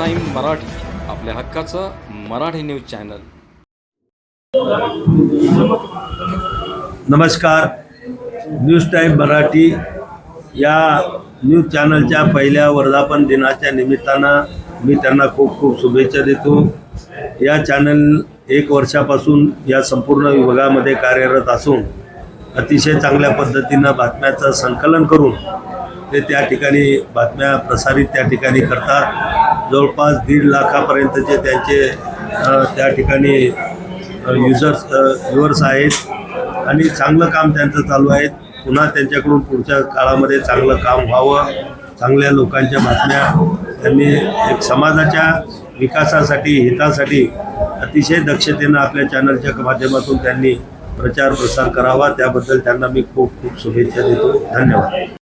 मराठी आपल्या हक्काचं Marathi news channel. नमस्कार. न्यूज टाईम मराठी या न्यूज चॅनलच्या पहिल्या वर्धापन दिनाच्या निमित्तानं मी त्यांना खूप खूप शुभेच्छा देतो. या चॅनल एक वर्षापासून या संपूर्ण विभागामध्ये कार्यरत असून अतिशय चांगल्या पद्धतीनं बातम्याचं संकलन करून ते त्या ठिकाणी बातम्या प्रसारित त्या ठिकाणी करतात. जवळपास दीड लाखापर्यंतचे त्यांचे त्या ठिकाणी युजर्स व्ह्युअर्स आहेत. आणि चांगलं काम त्यांचं चालू आहे. पुन्हा त्यांच्याकडून पुढच्या काळामध्ये चांगलं काम व्हावं. चांगल्या लोकांच्या बातम्या त्यांनी एक समाजाच्या विकासासाठी हितासाठी अतिशय दक्षतेनं आपल्या चॅनलच्या माध्यमातून त्यांनी प्रचार प्रसार करावा. त्याबद्दल त्यांना मी खूप खूप शुभेच्छा देतो. धन्यवाद.